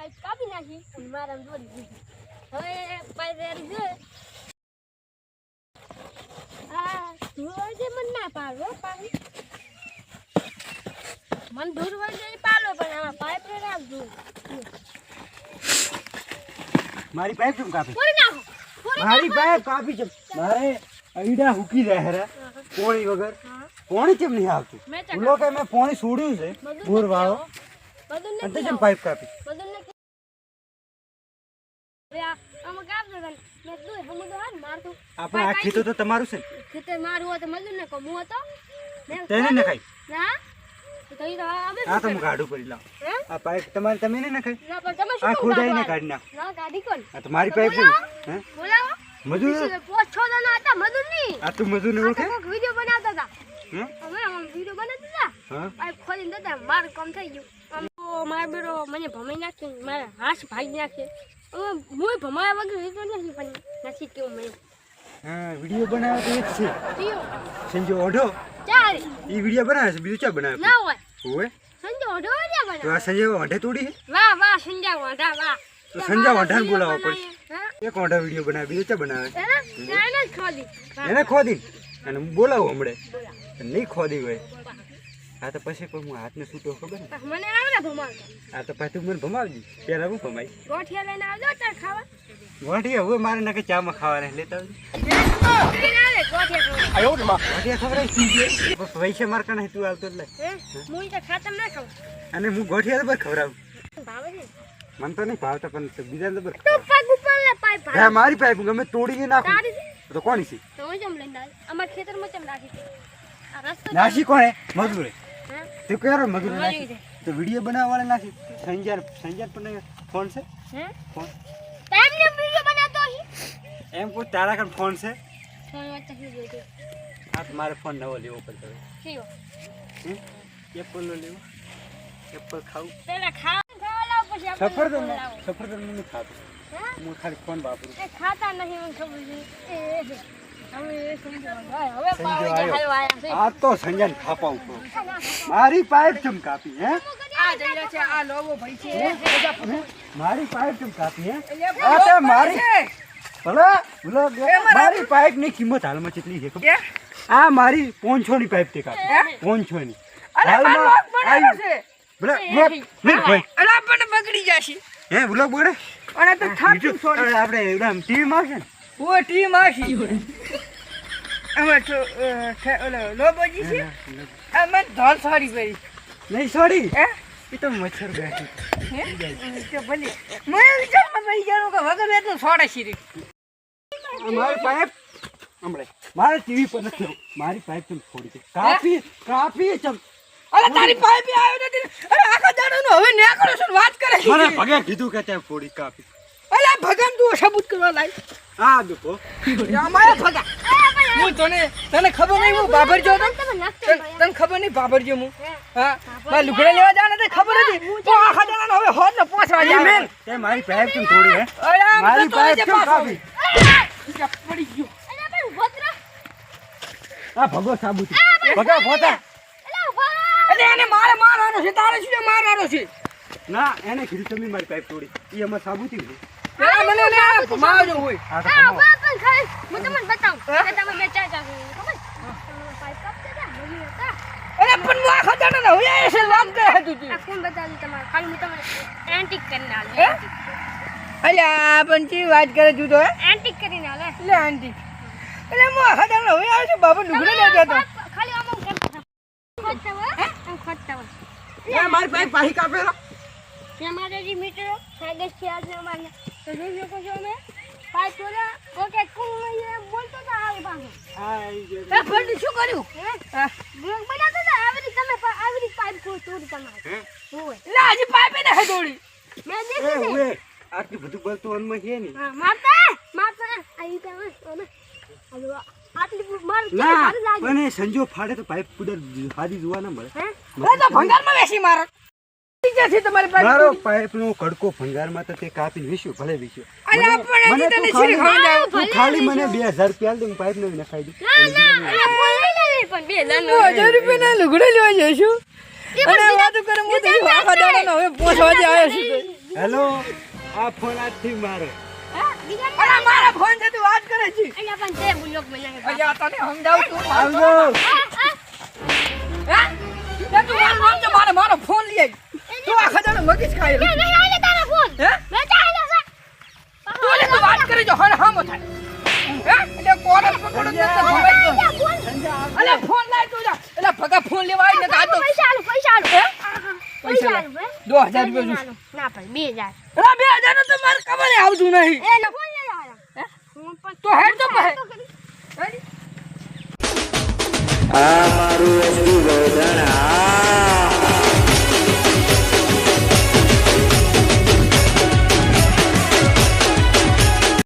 Pipe કાપી નાખી અને મારા દોરી દીધી. હવે પાઇપ છે. આ ધૂળ જે મને ના પાડો પાણી મને ધૂળ વળે એ પાડો પણ આ પાઇપ રે રાખજો મારી પાઇપ કેમ કાપી? પૂરી નાખો મારી પાઇપ કાપી છે. મારે અઈડા હુકી રહે રે પોણી વગર. કોણી પોણી કેમ નહીં આવતું? લોકો મેં પોણી છોડ્યું છે. ભૂર વાળો બધું કેમ પાઇપ કાપી? બધું આપણે આ ખેતર તો તમારું છે ખેતર મારું હોય તો મજૂર ને કહું હતો? તેને ન ખાઈ ના? તો ઈ તો અમે આ તો ગાડું કરી લાવ. આ પાઇપ તમારે તમે ને નખાઈ ના પણ તમે આ શું ખોદાઈને કાઢી નાખ. ના કાઢી કોણ? આ તો પાઇપ હે? બોલાવો. મજૂર? પોચ છ હતા મજૂર નહીં આ તું મજૂર ને ઓળખે? કોઈક વીડિયો બનાવતા હતા. હે? અમે આમ વીડિયો બનાવતા હતા. હા. પાઇપ ખોલીને દેતા મારું કામ થઈ ગયું. મારો બેટો મને ભમાઈ નાખે મારા હાથ ભાગી નાખે. હવે હું ભમાયા વગર રહેતો નથી પણ નથી કેવું મને હા વીડિયો બનાવે તો એક છે. સંજો ઓઢો? ચાર ઈ વીડિયો બનાવે છે બીજું ચા બનાવે ના હોય. હોય? સંજો ઓઢો રહ્યા તો વાહ સંજો ઓઢે તોડી વાહ વાહ સંજો ઓઢા વાહ. તો સંજય ઓઢાને બોલાવો પડશે. પડશે એક ઓઢા વીડિયો બનાવે બીજું ચા બનાવે. એને ખોદી. એને ખોદી અને બોલાવું હમણે. નહીં ખોદી હોય. આ તો પછી કોઈ હું હાથને છૂટો ખબર મને આવડે ભમાવજો આ તો પછી તું મને ભમાવજી પેલા હું ભમાઈ ગોઠિયા લઈને આવજો તાર ખાવા. ગોઠિયા? હવે મારે નાખે ચામાં ખાવાના લેતા આવજો. પૈસા માર કણે તું આવતો એટલે. હે? હું તો ખાતમ ના ખાઉં. અને હું ગોઠિયા બસ ખવડાવું. મને તો નહીં ભાવતા પણ બીજા મારી પાઇપ ગમે તોડીને નાખું. તો કોની છે? તો જમ લઈને ખેતરમાં ચમ નાસી કોણે? મજૂરે. તું ક્યારે મજૂરે નાખી. તો વીડિયો બનાવવા વાળા નાખી. સંજાર સંજાર પણ ફોન છે? હે? ફોન. ટાઈમ ને વિડિયો બનાવતો હી? એમ કો તારા કણ ફોન છે? ફોન વાત જોઈતું? હા તો મારે ફોન નવો લેવો પડતો કેવો? એપલ નો લેવો. એપલ ખાવું. પેલા ખાવા સફર સફરજન નહીં ખાતો. હું? ખાલી ફોન વાપરું. ખાતા નહીં મને ખબર છે. આ તો સંજન ખાપા ઉપર. મારી પાઇપ ચમ કાપી હે? મારી પાઇપ ચમ કાપી હે? આ તો મારી. ભલા ભલા મારી પાઇપની કિંમત હાલમાં કેટલી છે આ મારી પોંછો ની પાઇપ તે કાપી. પોંછો ની હાલમાં બગડી જશે. હે ભૂલો બીજું આપણે એકદમ ટીવી માં છે ને. ઓ ટીમ આશી અમે તો ઓલો લોબોજી છે? આ ધોલ સાડી પહેરી નહીં સોરી હે? એ તો મચ્છર બેઠી હે? તો ભલે. મને વિચારમાં પડી ગયો કે વગર વેતું સોડે શીરી મારી પાઇપ. હમણે. મારે ટીવી પર નથી મારી પાઇપ તમે ફોડી છે કાપી કાપી ચમ અરે તારી પાઇપ આવ્યો નથી અરે આખા દાડાનો હવે ન્યાકળો છો વાત કરે મને ભગે કીધું કે ત્યાં ફોડી કાપી. ભગવાન તું સબૂત કરવા લાય હા દુખો. અમારે ભગા. હું તને તને ખબર નહીં હું બાબર જો તો તમે નાખતો તને ખબર નહીં બાબર જો હું? હે. હા? મારે લુગડા લેવા જવાના તે ખબર હતી? તો આખા દાડાનો હવે હોત ને પાંચ વાગે મેન તે મારી પાઇપ કેમ તોડી હે? મારી પાઇપ કેમ કાપી પડી ગયો. આ ભગો સાબુતી ભગો ભોતા એટલે એને મારે મારવાનો છે તારે શું મારવાનો છે? ના એને કીધું તમે મારી પાઇપ તોડી. એ અમાર સાબુતી છે પેલા મને આ ભમાવજો હોય. ઊભો પણ ખાલી. હું તમને બતાવું. કે તમે મેં ચા ચા ખબર? અરે પણ હું આખા દાડાનો હવે આ છે વાત કરે તું તું. આ ફોન બતાવી તમારે? ખાલી હું તમને એન્ટિક કરીને આલે. હે? અલ્યા પણ ચી વાત કરે તું તો એન્ટિક કરીને આલે. લે આંટી એટલે હું આખા દાડાનો હવે આવે છે બાબા લુગડા લેવા જતો ખાલી આમ કરતા ખોટતા હોય આમ ખોટતા હોય. મારી પાસે કાપેલો. અમારે જે મીટરો સાગર છે આજને અમારે તો જોઈ શકો છો અમે પાંચ ઓકે કુલ બોલતો તો આવે પાછો એ શું કર્યું? હે? હા. બનાવતો તો આવી રીતે તમે આવી રીતે પાઇપ કો ચોરી તમારે? હોય. પાઇપ ને હે દોડી મેં દેખી છે. આટલું બધું બોલતું અનમાં છે નહીં. હા મારતા મારતા. આવી તમે અમે માર ના મારી લાગી. પણ એ સંજો ફાડે તો પાઇપ કુદર હાદી જોવા ના મળે. હે? એ તો ભંગારમાં બેસી મારો જશે તમારી પાસે મારો પાઇપ નો કડકો ભંગારમાં તો તે કાપી વિશ્યું ભલે વિશ્યું અરે પણ મને તને ખાલી- શીરી જાવ. તું ખાલી મને બે હજાર રૂપિયા દે હું પાઇપ નવી નખાઈ દઉં. ના ના અલા બોલી નહીં પણ બે જણ હજાર રૂપિયાના લુગડે લેવા જઈશું અરે વાતો કરે હું તો આખા દાડાનો હવે પાંચ વાગે આવ્યો છું. હેલો આ ફોન આજથી મારો. અરે મારા ફોન છે તું વાત કરે છે. અલ્યા પણ તે બુલોક બનાવે. અલ્યા તને સમજાવું તું આવજો ખજાનો મગજ ખાઈ લે, લે, લે, લે તારો ફોન. હે લે, ચાલ, લે, ચાલ. તું લે વાત કરી જો હણ હામો થાય હે એટલે કોરલ પકડો ને તો લે, ફોન. અલે ફોન લાય તું જા એટલે ભગા ફોન લેવા આવી ને તો આ તો પૈસા આલો, પૈસા આલો. હે? પૈસા પૈસા આલો, હે? દો હજાર રૂપિયા ના, ના, ના, પણ અરે બે હજાર તો મારે ખબર આવતું નહીં એ ફોન લઈ હે? તો હેડ તો પહે. તો કરી. હે? આ મારું વસ્તુ ગોધણા